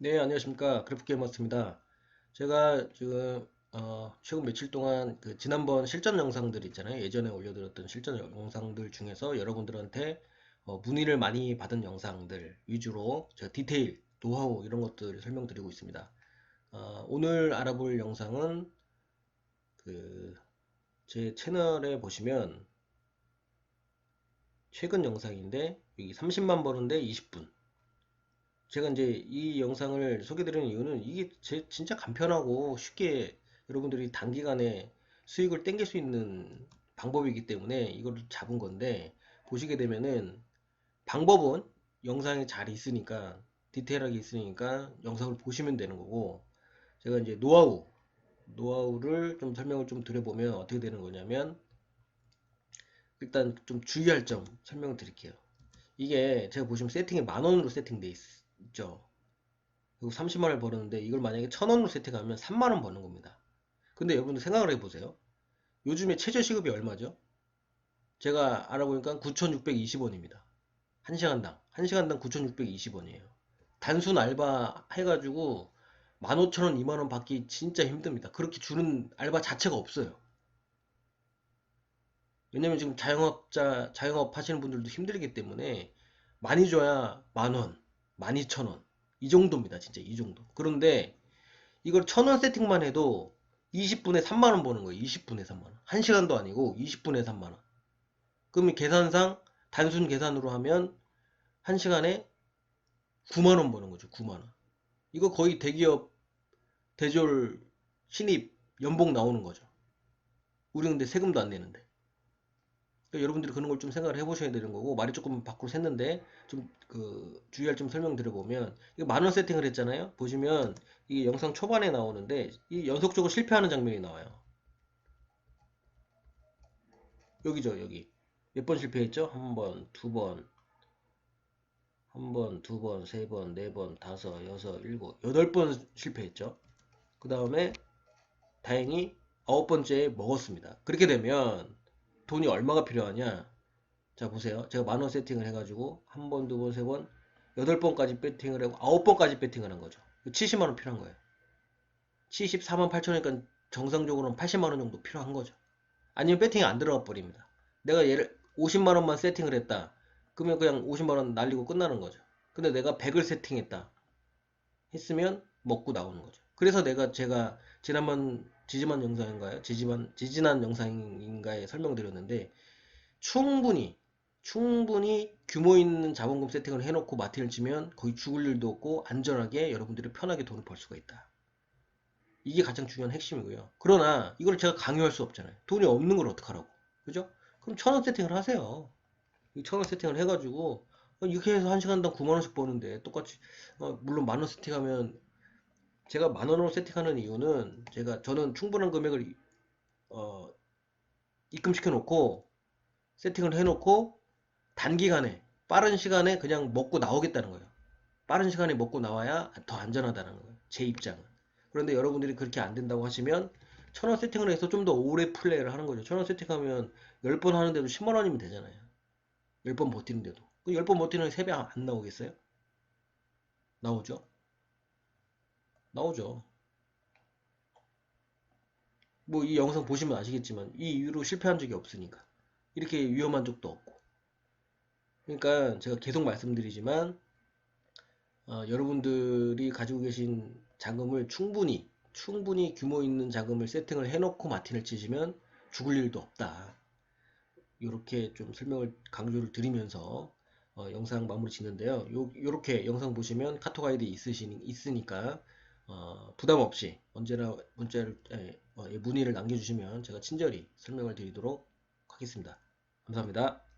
네, 안녕하십니까. 그래프게이머스입니다. 제가 지금 어, 최근 며칠 동안 그 지난번 실전 영상들 있잖아요. 예전에 올려드렸던 실전 영상들 중에서 여러분들한테 어, 문의를 많이 받은 영상들 위주로 제가 디테일, 노하우 이런 것들을 설명드리고 있습니다. 어, 오늘 알아볼 영상은 그 제 채널에 보시면 최근 영상인데 여기 30만 버는데 20분 제가 이제 이 영상을 소개드리는 이유는 이게 제 진짜 간편하고 쉽게 여러분들이 단기간에 수익을 땡길 수 있는 방법이기 때문에 이걸 잡은 건데 보시게 되면은 방법은 영상에 잘 있으니까 디테일하게 있으니까 영상을 보시면 되는 거고 제가 이제 노하우 노하우를 좀 설명을 좀 드려보면 어떻게 되는 거냐면 일단 좀 주의할 점 설명을 드릴게요. 이게 제가 보시면 세팅이 만 원으로 세팅돼 있 죠. 그리고 30만 원을 벌었는데 이걸 만약에 천 원으로 세팅하면 3만 원 버는 겁니다. 근데 여러분들 생각을 해보세요. 요즘에 최저 시급이 얼마죠? 제가 알아보니까 9,620원입니다. 1시간당. 1시간당 9,620원이에요. 단순 알바 해가지고 15,000원, 2만원 받기 진짜 힘듭니다. 그렇게 주는 알바 자체가 없어요. 왜냐면 지금 자영업자, 자영업 하시는 분들도 힘들기 때문에 많이 줘야 만원, 12,000원. 이 정도입니다. 진짜 이 정도. 그런데 이걸 1,000원 세팅만 해도 20분에 3만원 버는 거예요. 20분에 3만원. 1시간도 아니고 20분에 3만원. 그러면 계산상 단순 계산으로 하면 1시간에 9만원 버는 거죠. 9만원. 이거 거의 대기업 대졸 신입 연봉 나오는 거죠. 우리 근데 세금도 안 내는데. 그러니까 여러분들이 그런 걸 좀 생각을 해보셔야 되는 거고 말이 조금 밖으로 샜는데 좀 그 주의할 점 설명드려보면 이거 만원 세팅을 했잖아요. 보시면 이게 영상 초반에 나오는데 이 연속적으로 실패하는 장면이 나와요. 여기죠 여기 몇 번 실패했죠? 한 번, 두 번, 한 번, 두 번, 세 번, 네 번, 다섯, 여섯, 일곱, 여덟 번 실패했죠. 그 다음에 다행히 아홉 번째에 먹었습니다. 그렇게 되면 돈이 얼마가 필요하냐? 자 보세요. 제가 만 원 세팅을 해가지고 한 번, 두 번, 세 번, 여덟 번까지 배팅을 하고 아홉 번까지 배팅을 한 거죠. 70만 원 필요한 거예요. 74만 8천 원이니까 정상적으로는 80만 원 정도 필요한 거죠. 아니면 배팅이 안 들어가 버립니다. 내가 얘를 50만 원만 세팅을 했다. 그러면 그냥 50만 원 날리고 끝나는 거죠. 근데 내가 100을 세팅했다. 했으면 먹고 나오는 거죠. 그래서 내가 제가 지난번 지지만 영상인가요? 지지만 지지난 영상인가에 설명드렸는데 충분히 충분히 규모 있는 자본금 세팅을 해놓고 마틴을 치면 거의 죽을 일도 없고 안전하게 여러분들이 편하게 돈을 벌 수가 있다. 이게 가장 중요한 핵심이고요. 그러나 이걸 제가 강요할 수 없잖아요. 돈이 없는 걸 어떡하라고. 그죠? 그럼 천 원 세팅을 하세요. 천원 세팅을 해가지고 어, 이렇게 해서 한 시간당 9만 원씩 버는데 똑같이 어, 물론 만원 세팅하면 제가 만 원으로 세팅하는 이유는 제가 저는 충분한 금액을 어, 입금시켜 놓고 세팅을 해 놓고 단기간에 빠른 시간에 그냥 먹고 나오겠다는 거예요. 빠른 시간에 먹고 나와야 더 안전하다는 거예요. 제 입장은. 그런데 여러분들이 그렇게 안 된다고 하시면 천원 세팅을 해서 좀 더 오래 플레이를 하는 거죠. 천원 세팅하면 10번 하는데도 10만 원이면 되잖아요. 10번 버티는데도. 그 10번 버티는 3배 안 나오겠어요? 나오죠? 나오죠. 뭐 이 영상 보시면 아시겠지만 이 이후로 실패한 적이 없으니까. 이렇게 위험한 적도 없고. 그러니까 제가 계속 말씀드리지만 어, 여러분들이 가지고 계신 자금을 충분히 충분히 규모 있는 자금을 세팅을 해놓고 마틴을 치시면 죽을 일도 없다. 이렇게 좀 설명을 강조를 드리면서 어, 영상 마무리 짓는데요. 요, 요렇게 영상 보시면 카톡 아이디 있으시, 있으니까 어, 부담 없이 언제나 문자를 에, 어, 문의를 남겨주시면 제가 친절히 설명을 드리도록 하겠습니다. 감사합니다.